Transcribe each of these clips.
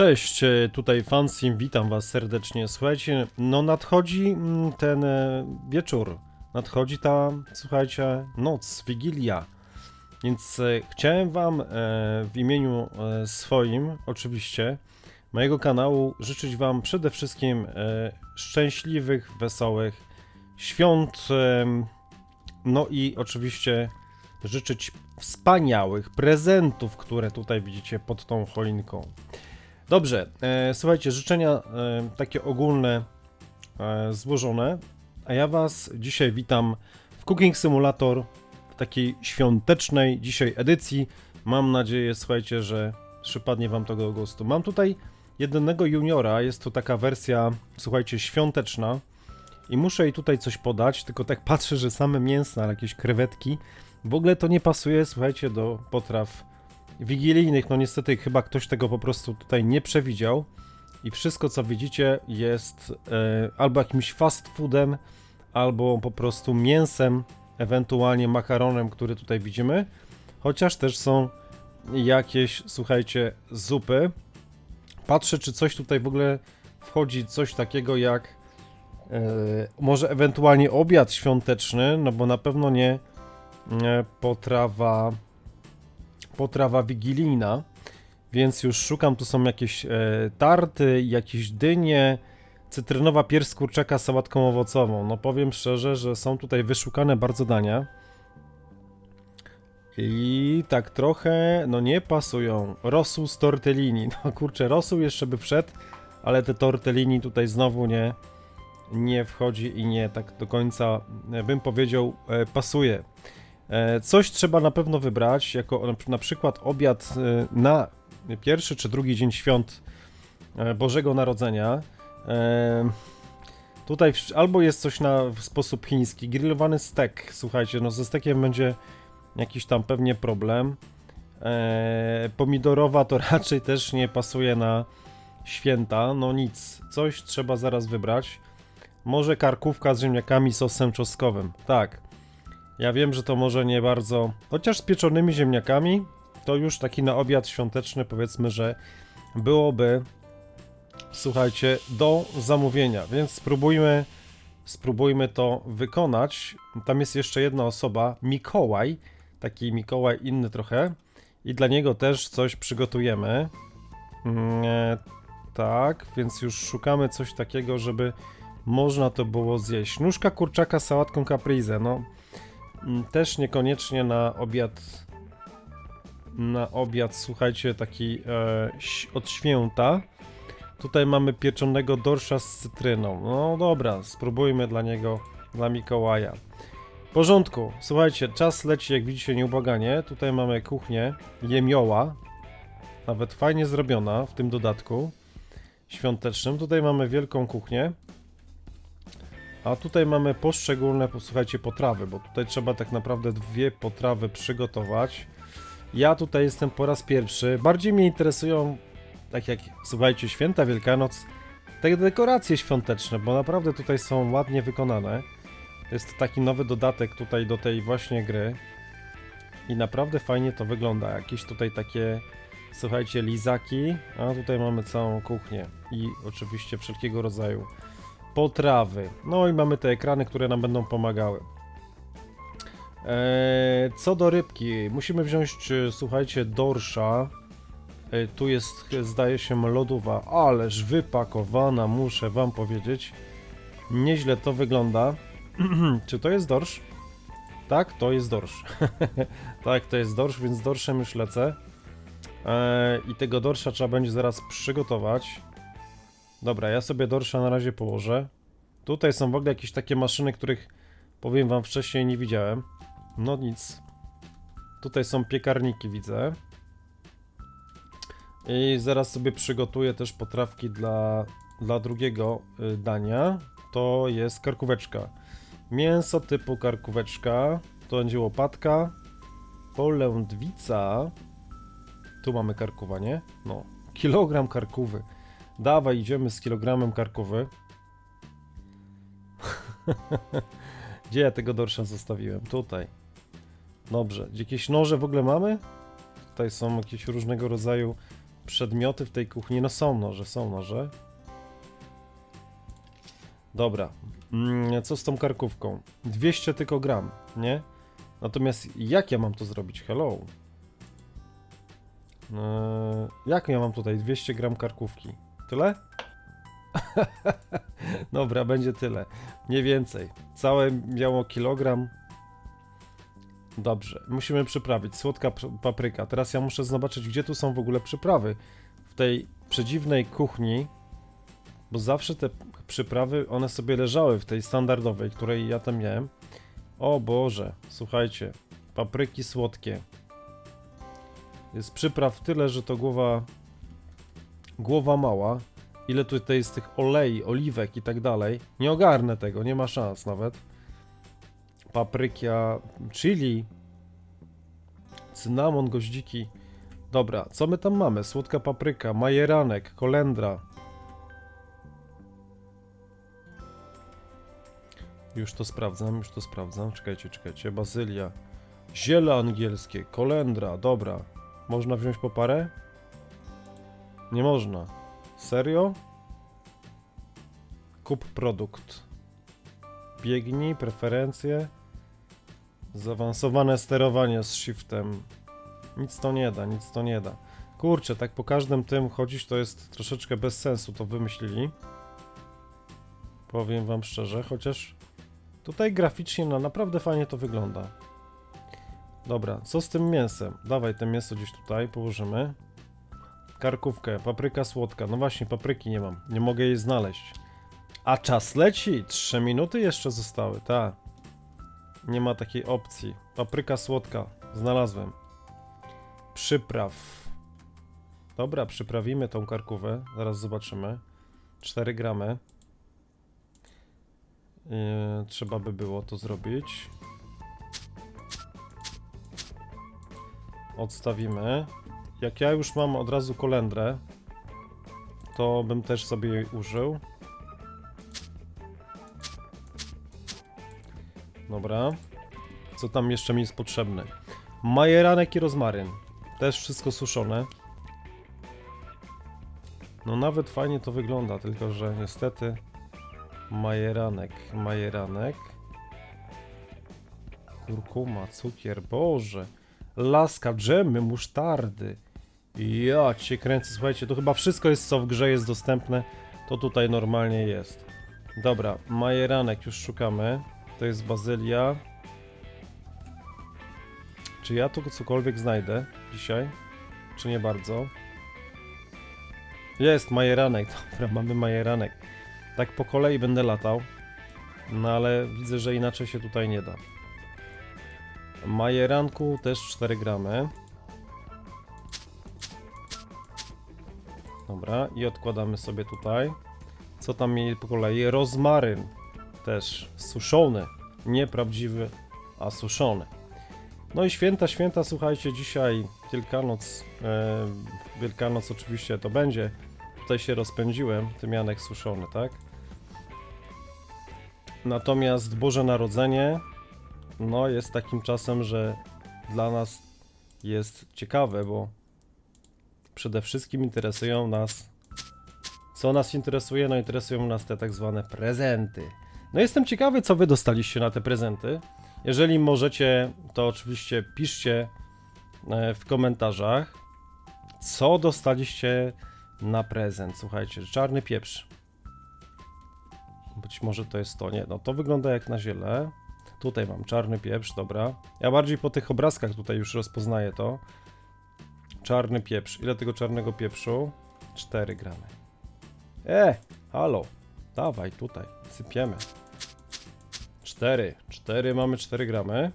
Cześć, e, tutaj Fansim, witam was serdecznie. Słuchajcie, no nadchodzi mm, ten e, wieczór, nadchodzi ta, słuchajcie, noc, Wigilia. Więc e, chciałem wam w imieniu swoim, oczywiście, mojego kanału życzyć wam przede wszystkim szczęśliwych, wesołych świąt, no i oczywiście życzyć wspaniałych prezentów, które tutaj widzicie pod tą choinką. Dobrze, e, słuchajcie, życzenia e, takie ogólne e, złożone, a ja Was dzisiaj witam w Cooking Simulator w takiej świątecznej dzisiaj edycji. Mam nadzieję, słuchajcie, że przypadnie Wam to do gustu. Mam tutaj jednego juniora, jest to taka wersja, słuchajcie, świąteczna i muszę jej tutaj coś podać, tylko tak patrzę, że same mięsne, jakieś krewetki, w ogóle to nie pasuje, słuchajcie, do potraw wigilijnych, no niestety chyba ktoś tego po prostu tutaj nie przewidział i wszystko co widzicie jest e, albo jakimś fast foodem, albo po prostu mięsem, ewentualnie makaronem, który tutaj widzimy, chociaż też są jakieś, słuchajcie, zupy. Patrzę, czy coś tutaj w ogóle wchodzi, coś takiego jak e, może ewentualnie obiad świąteczny, no bo na pewno nie e, potrawa potrawa wigilijna, więc już szukam, tu są jakieś e, tarty, jakieś dynie, cytrynowa pierś kurczaka z sałatką owocową. No powiem szczerze, że są tutaj wyszukane bardzo dania. I tak trochę, no nie pasują. Rosół z tortellini. No kurczę, rosół jeszcze by wszedł, ale te tortellini tutaj znowu nie, nie wchodzi i nie tak do końca, e, bym powiedział, e, pasuje. E, Coś trzeba na pewno wybrać, jako na- przykład obiad e, na pierwszy czy drugi dzień świąt e, Bożego Narodzenia. Tutaj albo jest coś na w sposób chiński, grillowany stek. Słuchajcie, no ze stekiem będzie jakiś tam pewnie problem. Pomidorowa to raczej też nie pasuje na święta. No nic, coś trzeba zaraz wybrać. Może karkówka z ziemniakami sosem czosnkowym. Tak. Ja wiem, że to może nie bardzo. Chociaż z pieczonymi ziemniakami, to już taki na obiad świąteczny, powiedzmy, że byłoby, słuchajcie, do zamówienia. Więc spróbujmy, spróbujmy to wykonać. Tam jest jeszcze jedna osoba, Mikołaj, taki Mikołaj inny trochę, i dla niego też coś przygotujemy. Mm, e, tak, więc już szukamy coś takiego, żeby można to było zjeść. Nóżka kurczaka z sałatką caprese, no. Mm, Też niekoniecznie na obiad. Na obiad, słuchajcie, taki e, od święta. Tutaj mamy pieczonego dorsza z cytryną. No dobra, spróbujmy dla niego, dla Mikołaja. W porządku, słuchajcie, czas leci jak widzicie nieubłaganie. Tutaj mamy kuchnię jemioła. Nawet fajnie zrobiona w tym dodatku świątecznym. Tutaj mamy wielką kuchnię. A tutaj mamy poszczególne, posłuchajcie, potrawy, bo tutaj trzeba tak naprawdę dwie potrawy przygotować. Ja tutaj jestem po raz pierwszy. Bardziej mnie interesują, tak jak, słuchajcie, święta Wielkanoc, te dekoracje świąteczne, bo naprawdę tutaj są ładnie wykonane. Jest taki nowy dodatek tutaj do tej właśnie gry. I naprawdę fajnie to wygląda. Jakieś tutaj takie, słuchajcie, lizaki, a tutaj mamy całą kuchnię. I oczywiście wszelkiego rodzaju potrawy. No i mamy te ekrany, które nam będą pomagały. Eee, co do rybki, musimy wziąć, e, słuchajcie, dorsza. E, tu jest, e, zdaje się, lodowa, ależ wypakowana, muszę wam powiedzieć. Nieźle to wygląda. Czy to jest dorsz? Tak, to jest dorsz. tak, to jest dorsz, więc dorszem już lecę. Eee, I tego dorsza trzeba będzie zaraz przygotować. Dobra, ja sobie dorsza na razie położę. Tutaj są w ogóle jakieś takie maszyny, których powiem wam wcześniej nie widziałem. No nic. Tutaj są piekarniki, widzę. I zaraz sobie przygotuję też potrawki dla, dla drugiego y, dania. To jest karkóweczka. Mięso typu karkóweczka. To będzie łopatka. Polędwica. Tu mamy karkuwa, nie? No. Kilogram karkówy. Dawaj, idziemy z kilogramem karkowy. Gdzie ja tego dorsza zostawiłem? Tutaj. Dobrze. Jakieś noże w ogóle mamy? Tutaj są jakieś różnego rodzaju przedmioty w tej kuchni. No są noże, są noże. Dobra. Mm, co z tą karkówką? 200 tylko gram, nie? Natomiast jak ja mam to zrobić? Hello. Eee, jak ja mam tutaj 200 gram karkówki? Tyle? Dobra, będzie tyle. Nie więcej. Całe miało kilogram. Dobrze, musimy przyprawić. Słodka pr- papryka. Teraz ja muszę zobaczyć, gdzie tu są w ogóle przyprawy. W tej przedziwnej kuchni, bo zawsze te przyprawy, one sobie leżały w tej standardowej, której ja tam miałem. O Boże, słuchajcie, papryki słodkie. Jest przypraw tyle, że to głowa głowa mała. Ile tutaj jest tych olei, oliwek i tak dalej. Nie ogarnę tego, nie ma szans nawet. Paprykia, chili, cynamon, goździki. Dobra, co my tam mamy? Słodka papryka, majeranek, kolendra. Już to sprawdzam, już to sprawdzam. Czekajcie, czekajcie. Bazylia. Ziele angielskie, kolendra, dobra. Można wziąć po parę? Nie można. Serio? Kup produkt. Biegnij, preferencje. Zaawansowane sterowanie z shiftem. Nic to nie da, nic to nie da. Kurczę, tak po każdym tym chodzić to jest troszeczkę bez sensu, to wymyślili. Powiem wam szczerze, chociaż tutaj graficznie no, naprawdę fajnie to wygląda. Dobra, co z tym mięsem? Dawaj te mięso gdzieś tutaj, położymy. Karkówkę, papryka słodka. No właśnie, papryki nie mam. Nie mogę jej znaleźć. A czas leci! 3 minuty jeszcze zostały, tak. Nie ma takiej opcji. Papryka słodka. Znalazłem. Przypraw. Dobra, przyprawimy tą karkówę. Zaraz zobaczymy. 4 gramy. Yy, trzeba by było to zrobić. Odstawimy. Jak ja już mam od razu kolendrę, to bym też sobie jej użył. Dobra. Co tam jeszcze mi jest potrzebne? Majeranek i rozmaryn. Też wszystko suszone. No nawet fajnie to wygląda, tylko że niestety majeranek, majeranek. Kurkuma, cukier, boże. Laska, dżemy, musztardy. Ja cię kręcę, słuchajcie, to chyba wszystko jest co w grze jest dostępne, to tutaj normalnie jest. Dobra, majeranek już szukamy. To jest bazylia. Czy ja tu cokolwiek znajdę dzisiaj? Czy nie bardzo? Jest majeranek, dobra, mamy majeranek. Tak po kolei będę latał. No ale widzę, że inaczej się tutaj nie da. Majeranku też 4 gramy. Dobra, i odkładamy sobie tutaj. Co tam mieli po kolei? Rozmaryn. Też suszony. Nie prawdziwy, a suszony. No i święta, święta, słuchajcie, dzisiaj Wielkanoc. E, Wielkanoc oczywiście to będzie. Tutaj się rozpędziłem, tymianek suszony, tak? Natomiast Boże Narodzenie, no jest takim czasem, że dla nas jest ciekawe, bo przede wszystkim interesują nas. Co nas interesuje? No interesują nas te tak zwane prezenty. No jestem ciekawy, co wy dostaliście na te prezenty. Jeżeli możecie, to oczywiście piszcie e, w komentarzach, co dostaliście na prezent. Słuchajcie, czarny pieprz. Być może to jest to, nie, no to wygląda jak na ziele. Tutaj mam czarny pieprz, dobra. Ja bardziej po tych obrazkach tutaj już rozpoznaję to. Czarny pieprz. Ile tego czarnego pieprzu? 4 gramy. E, halo. Dawaj tutaj, sypiemy. 4. 4 mamy 4 gramy.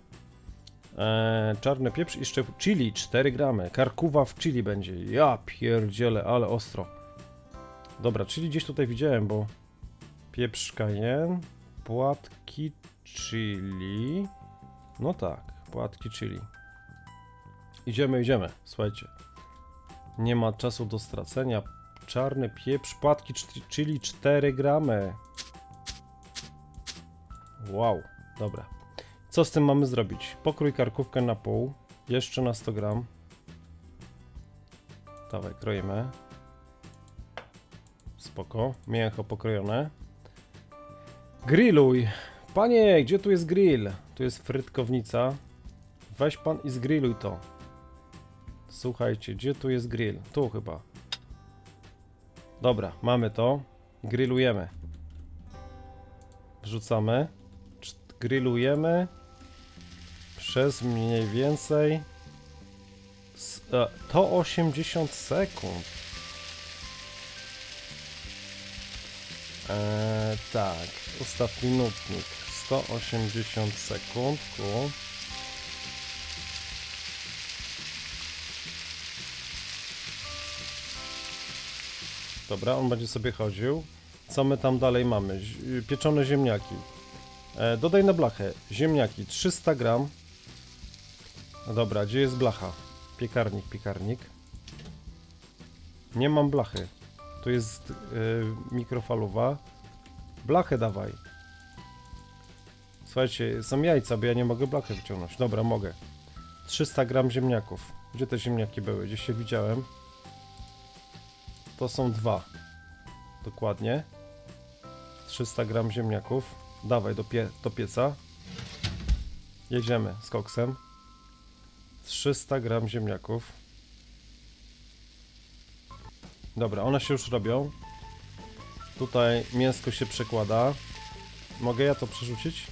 Eee, czarny pieprz i jeszcze chili 4 gramy. Karkuwa w chili będzie. Ja pierdzielę, ale ostro. Dobra, chili gdzieś tutaj widziałem, bo pieprz cayenne, płatki chili. No tak, płatki chili. Idziemy, idziemy, słuchajcie. Nie ma czasu do stracenia. Czarny pieprz, płatki cz- chili 4 gramy. Wow, dobra. Co z tym mamy zrobić? Pokrój karkówkę na pół, jeszcze na 100 gram. Dawaj, kroimy. Spoko. Mięcho pokrojone. Grilluj. Panie, gdzie tu jest grill? Tu jest frytkownica. Weź pan i zgrilluj to. Słuchajcie, gdzie tu jest grill? Tu chyba. Dobra, mamy to. Grillujemy. Wrzucamy. Grillujemy. Przez mniej więcej. s- e, To 80 sekund. Eee, tak, ustaw minutnik. 180 sekund. Ku. Dobra, on będzie sobie chodził. Co my tam dalej mamy? Pieczone ziemniaki. E, dodaj na blachę. Ziemniaki 300 gram. No dobra, gdzie jest blacha? Piekarnik, piekarnik. Nie mam blachy. Tu jest e, mikrofalowa. Blachę dawaj. Słuchajcie, są jajca, bo ja nie mogę blachy wyciągnąć. Dobra, mogę. 300 gram ziemniaków. Gdzie te ziemniaki były? Gdzieś się widziałem. To są dwa. Dokładnie. 300 gram ziemniaków. Dawaj do, pie do pieca. Jedziemy z koksem. 300 gram ziemniaków. Dobra, one się już robią. Tutaj mięsko się przekłada. Mogę ja to przerzucić?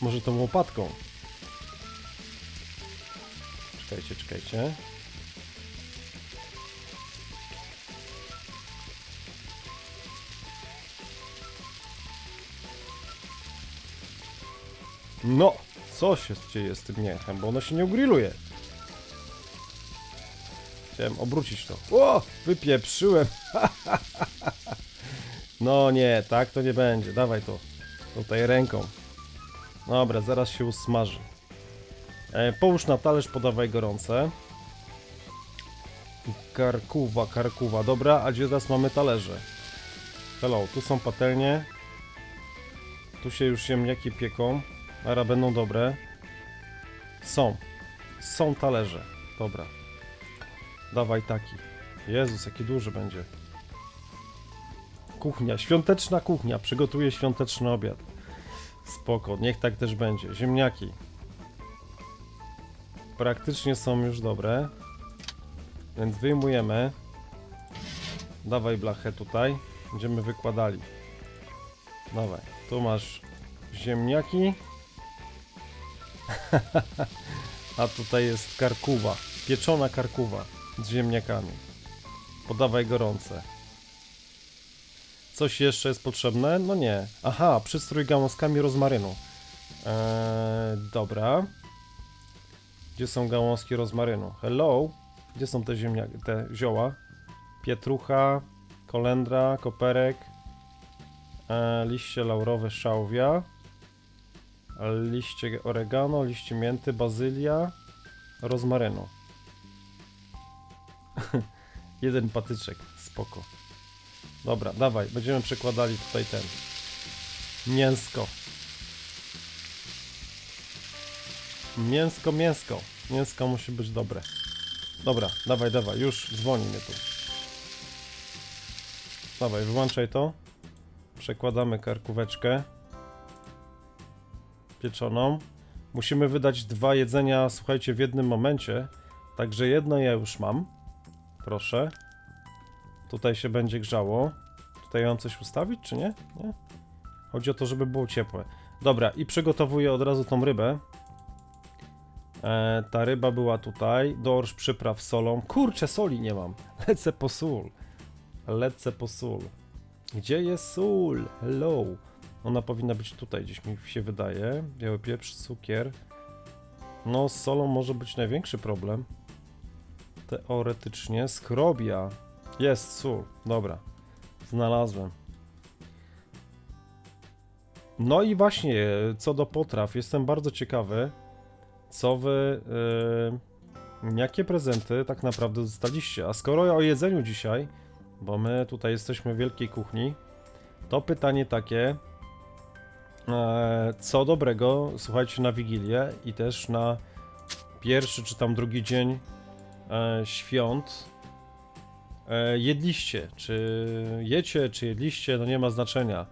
Może tą łopatką? Czekajcie, czekajcie. No, co się dzieje z tym mięchem, bo ono się nie ugrilluje. Chciałem obrócić to. O, wypieprzyłem. no nie, tak to nie będzie. Dawaj to. Tutaj ręką. Dobra, zaraz się usmaży. E, połóż na talerz, podawaj gorące. Karkuwa, karkuwa. Dobra, a gdzie teraz mamy talerze? Hello, tu są patelnie. Tu się już ziemniaki pieką. Ara będą dobre. Są. Są talerze. Dobra. Dawaj taki. Jezus, jaki duży będzie. Kuchnia, świąteczna kuchnia. Przygotuję świąteczny obiad. Spoko, niech tak też będzie. Ziemniaki. Praktycznie są już dobre. Więc wyjmujemy. Dawaj blachę tutaj. Będziemy wykładali. Dawaj. Tu masz ziemniaki. A tutaj jest karkuwa. Pieczona karkuwa z ziemniakami. Podawaj gorące. Coś jeszcze jest potrzebne? No nie. Aha, przystrój gałązkami rozmarynu. Eee, dobra. Gdzie są gałązki rozmarynu? Hello? Gdzie są te ziemniaki, te zioła? Pietrucha, kolendra, koperek, e, liście laurowe szałwia, liście oregano, liście mięty, bazylia, rozmarynu. Jeden patyczek, spoko. Dobra, dawaj, będziemy przekładali tutaj ten. Mięsko. Mięsko, mięsko. Mięsko musi być dobre. Dobra, dawaj, dawaj, już dzwoni mnie tu. Dawaj, wyłączaj to. Przekładamy karkóweczkę. Pieczoną. Musimy wydać dwa jedzenia, słuchajcie, w jednym momencie. Także jedno ja już mam. Proszę. Tutaj się będzie grzało. Tutaj mam coś ustawić, czy nie? Nie? Chodzi o to, żeby było ciepłe. Dobra, i przygotowuję od razu tą rybę. E, ta ryba była tutaj. Dorsz przypraw solą. Kurczę, soli nie mam. Lecę po sól. Lecę po sól. Gdzie jest sól? Hello. Ona powinna być tutaj, gdzieś mi się wydaje. Biały pieprz, cukier. No, z solą może być największy problem. Teoretycznie. Skrobia. Jest sól. Dobra. Znalazłem. No i właśnie, co do potraw, jestem bardzo ciekawy, co wy, yy, jakie prezenty tak naprawdę dostaliście. A skoro o jedzeniu dzisiaj, bo my tutaj jesteśmy w wielkiej kuchni, to pytanie takie, co dobrego, słuchajcie, na Wigilię i też na pierwszy czy tam drugi dzień e, świąt e, jedliście. Czy jecie, czy jedliście, no nie ma znaczenia.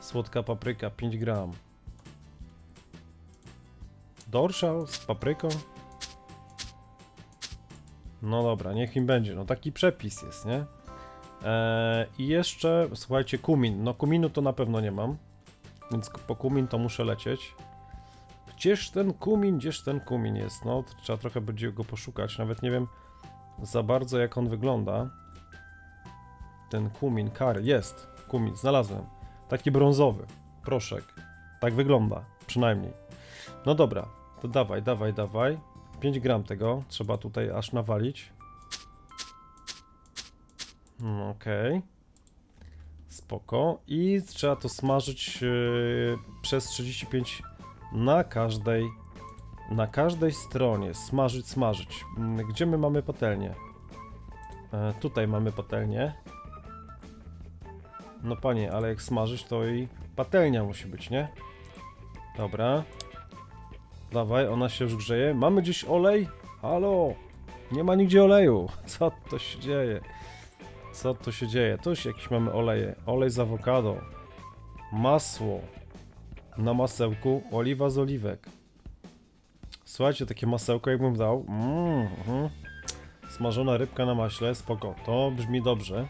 Słodka papryka 5 gram. Dorszał z papryką? No dobra, niech im będzie. No taki przepis jest, nie? Eee, I jeszcze, słuchajcie, kumin. No kuminu to na pewno nie mam, więc po kumin to muszę lecieć. Gdzież ten kumin, gdzież ten kumin jest? No, trzeba trochę będzie go poszukać. Nawet nie wiem za bardzo jak on wygląda. Ten kumin, kary, jest. Kumin, znalazłem. Taki brązowy, proszek. Tak wygląda, przynajmniej. No dobra, to dawaj, dawaj, dawaj. 5 gram tego trzeba tutaj aż nawalić. Mm, Okej. Spoko. I trzeba to smażyć yy, przez 35 na każdej na każdej stronie. Smażyć, smażyć. Mm, Gdzie my mamy patelnię? E, tutaj mamy patelnię. No panie, ale jak smażyć to i patelnia musi być, nie? Dobra. Dawaj, ona się już grzeje. Mamy gdzieś olej? Halo? Nie ma nigdzie oleju. Co to się dzieje? Co to się dzieje? Tu już jakieś mamy oleje. Olej z awokado. Masło. Na masełku oliwa z oliwek. Słuchajcie, takie masełko jakbym dał. Mm, mhm. Smażona rybka na maśle, spoko. To brzmi dobrze.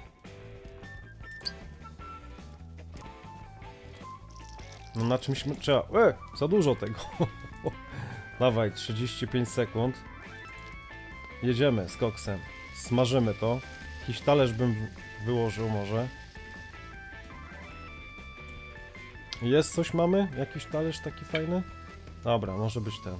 No na czymś trzeba... E, za dużo tego. Dawaj, 35 sekund. Jedziemy z koksem. Smażymy to. Jakiś talerz bym wyłożył może. Jest coś mamy? Jakiś talerz taki fajny? Dobra, może być ten.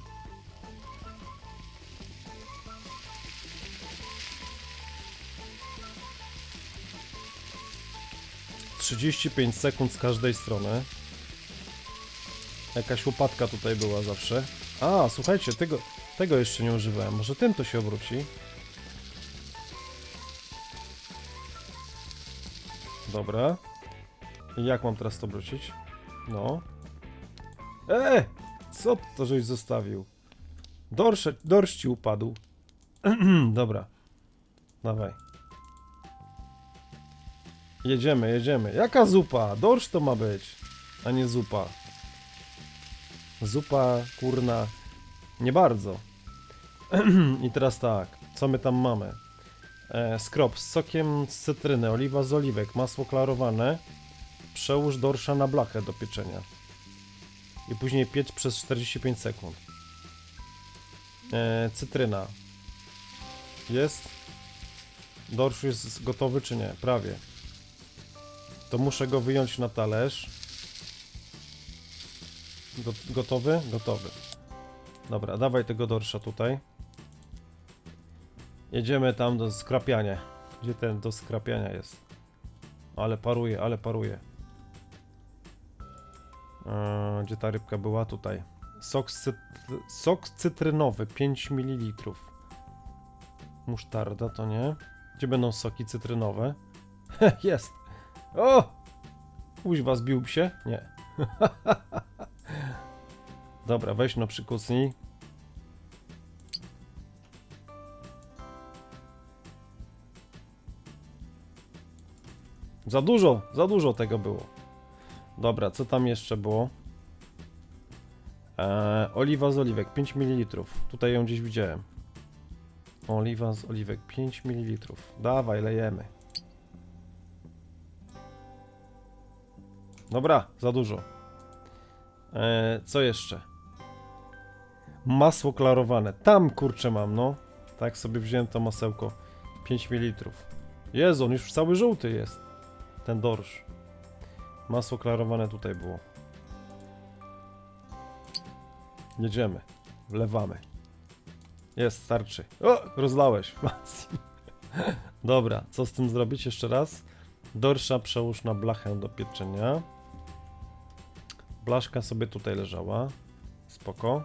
Trzydzieści pięć sekund z każdej strony. Jakaś łopatka tutaj była zawsze. A, słuchajcie, tego, tego jeszcze nie używałem. Może tym to się obróci. Dobra. I jak mam teraz to obrócić? No. E! Co to żeś zostawił? Dorsze, dorsz ci upadł. Dobra. Dawaj. Jedziemy, jedziemy. Jaka zupa? Dorsz to ma być, a nie zupa. Zupa, kurna, nie bardzo. I teraz tak, co my tam mamy? E, skrop z sokiem z cytryny, oliwa z oliwek, masło klarowane. Przełóż dorsza na blachę do pieczenia. I później piecz przez 45 sekund. E, cytryna. Jest. Dorsz jest gotowy czy nie? Prawie. To muszę go wyjąć na talerz. Go- Gotowy? Gotowy. Dobra, dawaj tego dorsza tutaj. Jedziemy tam do skrapiania. Gdzie ten do skrapiania jest? Ale paruje, ale paruje. Eee, gdzie ta rybka była? Tutaj. Sok. Sok cytrynowy 5 ml. Musztarda to nie. Gdzie będą soki cytrynowe? jest! O! Kuźwa, zbił się? Nie. Dobra, weź no przykucnij. Za dużo, za dużo tego było. Dobra, co tam jeszcze było? Eee, oliwa z oliwek, 5 ml. Tutaj ją gdzieś widziałem. Oliwa z oliwek, 5 ml. Dawaj, lejemy. Dobra, za dużo. Eee, co jeszcze? Masło klarowane. Tam kurczę mam, no. Tak sobie wziąłem to masełko. 5 ml. Jezu, on już cały żółty jest. Ten dorsz. Masło klarowane tutaj było. Jedziemy. Wlewamy. Jest, starczy. O, rozlałeś. Dobra, co z tym zrobić jeszcze raz? Dorsza przełóż na blachę do pieczenia. Blaszka sobie tutaj leżała. Spoko.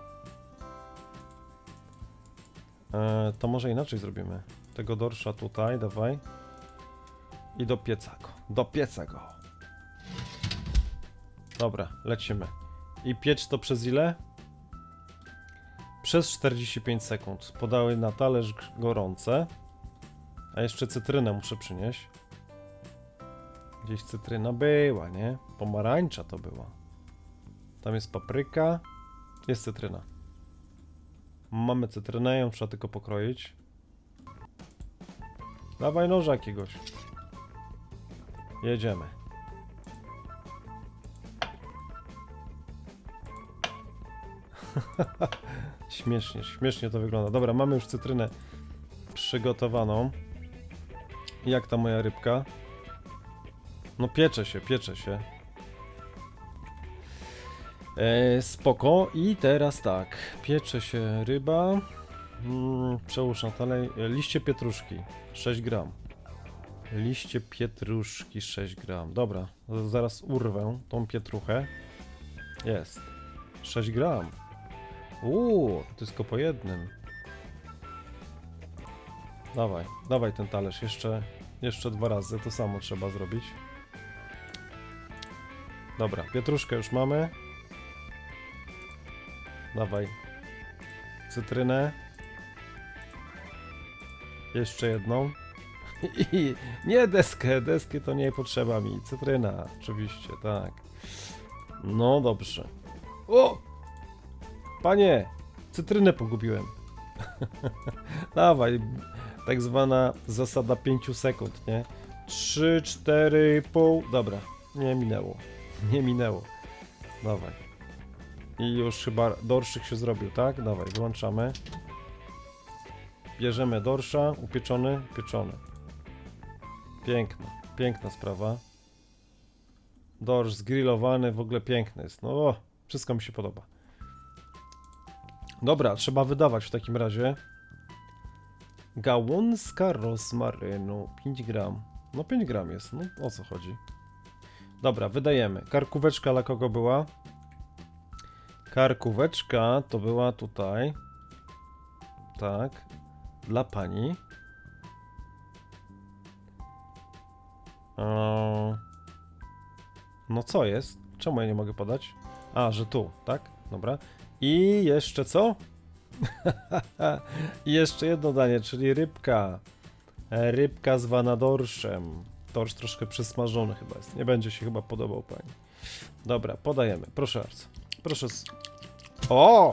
E, to może inaczej zrobimy. Tego dorsza tutaj, dawaj. I do pieca go. Do pieca go. Dobra, lecimy. I piecz to przez ile? przez 45 sekund. Podały na talerz gorące. A jeszcze cytrynę muszę przynieść. Gdzieś cytryna była, nie? Pomarańcza to była. Tam jest papryka. Jest cytryna. Mamy cytrynę, ją trzeba tylko pokroić. Dawaj noża jakiegoś. Jedziemy. śmiesznie, śmiesznie to wygląda. Dobra, mamy już cytrynę przygotowaną. Jak ta moja rybka? No piecze się, piecze się. E, spoko. I teraz tak. Piecze się ryba. Mm, przełóż na dalej. E, Liście pietruszki. 6 gram. Liście pietruszki 6 gram. Dobra, zaraz urwę tą pietruchę. Jest. 6 gram. Uuu, tylko po jednym. Dawaj, dawaj ten talerz. Jeszcze, jeszcze dwa razy. To samo trzeba zrobić. Dobra, pietruszkę już mamy. Dawaj. Cytrynę. Jeszcze jedną. I nie deskę, deskę to nie potrzeba mi. Cytryna, oczywiście, tak. No dobrze. O! Panie, cytrynę pogubiłem. Dawaj, tak zwana zasada 5 sekund, nie? 3, 4,5. Dobra, nie minęło. Nie minęło. Dawaj. I już chyba dorszyk się zrobił, tak? Dawaj, wyłączamy. Bierzemy dorsza, upieczony, pieczony. Piękna, piękna sprawa. Dorsz zgrillowany, w ogóle piękny jest. No, o, wszystko mi się podoba. Dobra, trzeba wydawać w takim razie. Gałązka rozmarynu, 5 gram. No 5 gram jest, no o co chodzi? Dobra, wydajemy. Karkóweczka dla kogo była? Karkóweczka to była tutaj. Tak. Dla pani. No co jest? Czemu ja nie mogę podać? A, że tu, tak? Dobra. I jeszcze co? I jeszcze jedno danie, czyli rybka. E, Rybka zwana dorszem. Dorsz troszkę przysmażony chyba jest. Nie będzie się chyba podobał pani. Dobra, podajemy. Proszę bardzo. Proszę. z- O!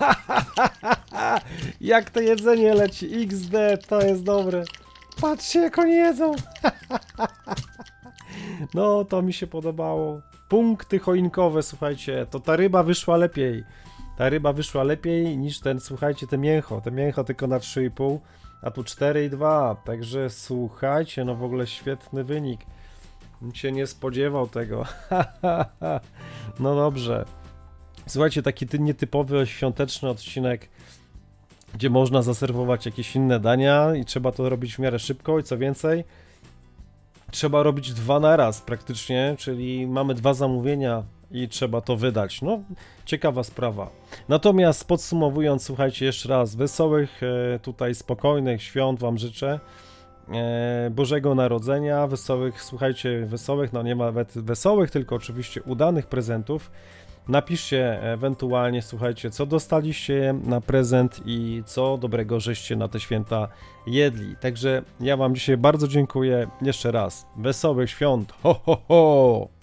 jak to jedzenie leci. XD, to jest dobre. Patrzcie, jak oni jedzą. no, to mi się podobało. Punkty choinkowe, słuchajcie. To ta ryba wyszła lepiej. Ta ryba wyszła lepiej niż ten, słuchajcie, te mięcho. Te mięcho tylko na 3,5, a tu 4,2. Także słuchajcie, no w ogóle świetny wynik. Bym się nie spodziewał tego. no dobrze. Słuchajcie, taki ty- nietypowy świąteczny odcinek, gdzie można zaserwować jakieś inne dania i trzeba to robić w miarę szybko i co więcej, trzeba robić dwa na raz praktycznie, czyli mamy dwa zamówienia i trzeba to wydać. No, ciekawa sprawa. Natomiast podsumowując, słuchajcie, jeszcze raz, wesołych, e, tutaj spokojnych świąt Wam życzę. E, Bożego Narodzenia, wesołych, słuchajcie, wesołych, no nie ma nawet wesołych, tylko oczywiście udanych prezentów. Napiszcie ewentualnie, słuchajcie, co dostaliście na prezent i co dobrego żeście na te święta jedli. Także ja Wam dzisiaj bardzo dziękuję. Jeszcze raz. Wesołych świąt. Ho, ho, ho!